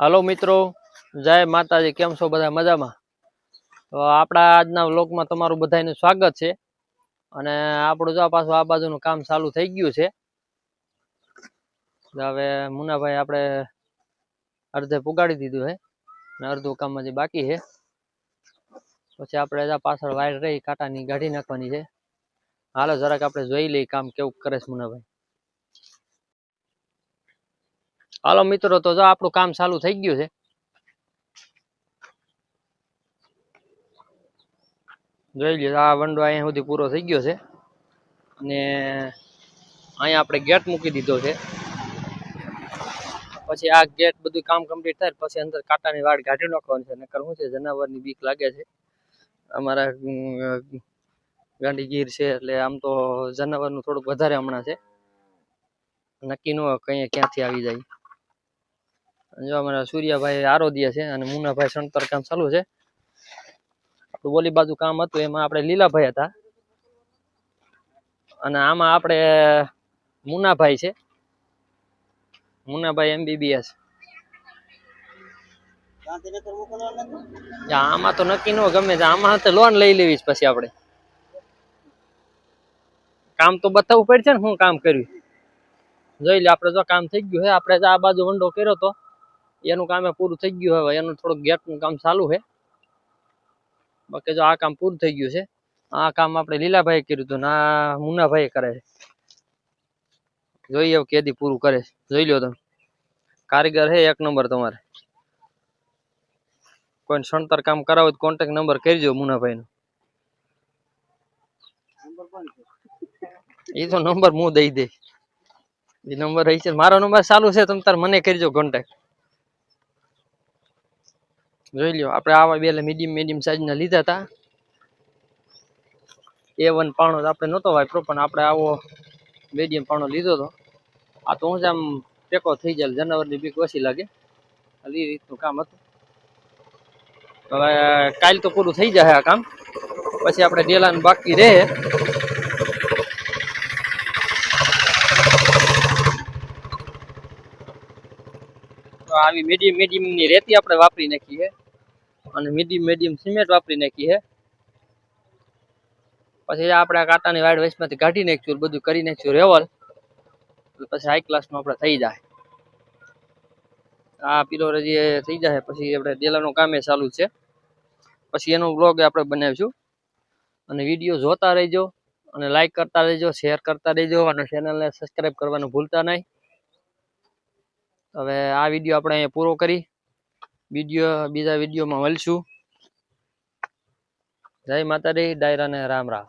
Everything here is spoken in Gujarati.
હાલો મિત્રો, જય માતાજી, કેમ છો બધા મજામાં? તો આપણા આજના વ્લોગમાં તમારું બધાનું સ્વાગત છે. અને આપણું જો પાછું આ બાજુનું કામ ચાલુ થઈ ગયું છે. હવે મુનાભાઈ આપણે અડધે પુગાડી દીધું છે અને અડધું કામ હજી બાકી છે. પછી આપણે પાછળ વાયર રહી, કાંટાની ગાઢી નાખવાની છે. હાલો જરાક આપણે જોઈ લઈએ કામ કેવું કરે છે મુનાભાઈ. હાલો મિત્રો તો જો આપણું કામ ચાલુ થઈ ગયું છે. જોઈ લઈએ આ વંડો અહીંયા સુધી પૂરો થઈ ગયો છે. અને અહીંયા આપણે ગેટ મૂકી દીધો છે. પછી આ ગેટ બધું કામ કમ્પ્લીટ થાય પછી અંદર કાંટાની વાડ કાઢી નાખવાની છે. નકર શું છે જનાવરની બીક લાગે છે. અમારા અમ, ગાંડી ગીર છે એટલે આમ તો જનાવરનું થોડુંક વધારે હમણાં છે. નક્કી ન કઈ ક્યાંથી આવી જાય. જો અમારા સૂર્યાભાઈ આરોદિયા છે અને મુનાભાઈ સણતર કામ ચાલુ છે. આપણું ઓલી બાજુ કામ હતું, એમાં આપણે લીલાભાઈ હતા. અને આમાં આપણે મુનાભાઈ છે. મુનાભાઈ એમબીબીએસ. આમાં તો નક્કી ન ગમે છે આમાં તો લોન લઈ લેવી પછી આપણે. કામ તો બતાવવું પડશે ને હું કામ કર્યું. જોઈ લે આપણે જો કામ થઈ ગયું છે આપણે આ બાજુ વંડો કર્યો તો. એનું કામ પૂરું થઈ ગયું હવે, એનું થોડુંક ગેટનું કામ ચાલુ છે. બાકી જો આ કામ પૂરું થઈ ગયું છે, આ કામ આપણે લીલાભાઈ કર્યું હતું ના મુનાભાઈ કરે છે. જોઈએ કેદી પૂરું કરે જોઈ લો તમે. કારીગર છે એક નંબર તમારે. કોઈ સણતર કામ કરાવો તો કોન્ટેક્ટ નંબર કરજો મુનાભાઈનો એ તો નંબર હું દઈ દઈશ. એ નંબર રહી છે મારો નંબર ચાલુ છે, તમે તાર મને કરજો કોન્ટેક્ટ જોઈ લ્યો, આપણે આવા બે મીડિયમ મીડિયમ સાઈઝના લીધા હતા એ વન પાણો આપણે નહોતો વાપરો પણ આપણે આવો મીડિયમ પાણો લીધો હતો આ તો હું જ આમ ટેકો થઈ જાય જનાવરની બીક ઓછી લાગે. એ રીતનું કામ હતું. હવે કાલ તો પૂરું થઈ જાય આ કામ. પછી આપણે ડેલાનું બાકી રહે. આવી મીડિયમ મીડિયમની રેતી આપણે વાપરી નાખી છે અને મીડિયમ મીડિયમ સિમેન્ટ વાપરી નાખી છે. પછી આપણે કાંટાની વાડ વચમાંથી કાઢી નાખ્યું બધું કરી નાખ્યું રેવલ. પછી હાઈ ક્લાસમાં આપણે થઈ જાય. આ પીલો રજી થઈ જાય, પછી આપણે ડેલાનું કામે ચાલુ છે. પછી એનો બ્લોગ આપણે બનાવીશું. અને વીડિયો જોતા રહેજો, અને લાઈક કરતા રહેજો શેર કરતા રહેજો, અને ચેનલને સબસ્ક્રાઈબ કરવાનું ભૂલતા નહીં. હવે આ વીડિયો આપણે અહીંયા પૂરો કરી. વીડિયો બીજા વિડીયોમાં મળશું. જય માતાજી ડાયરાને રામ રામ.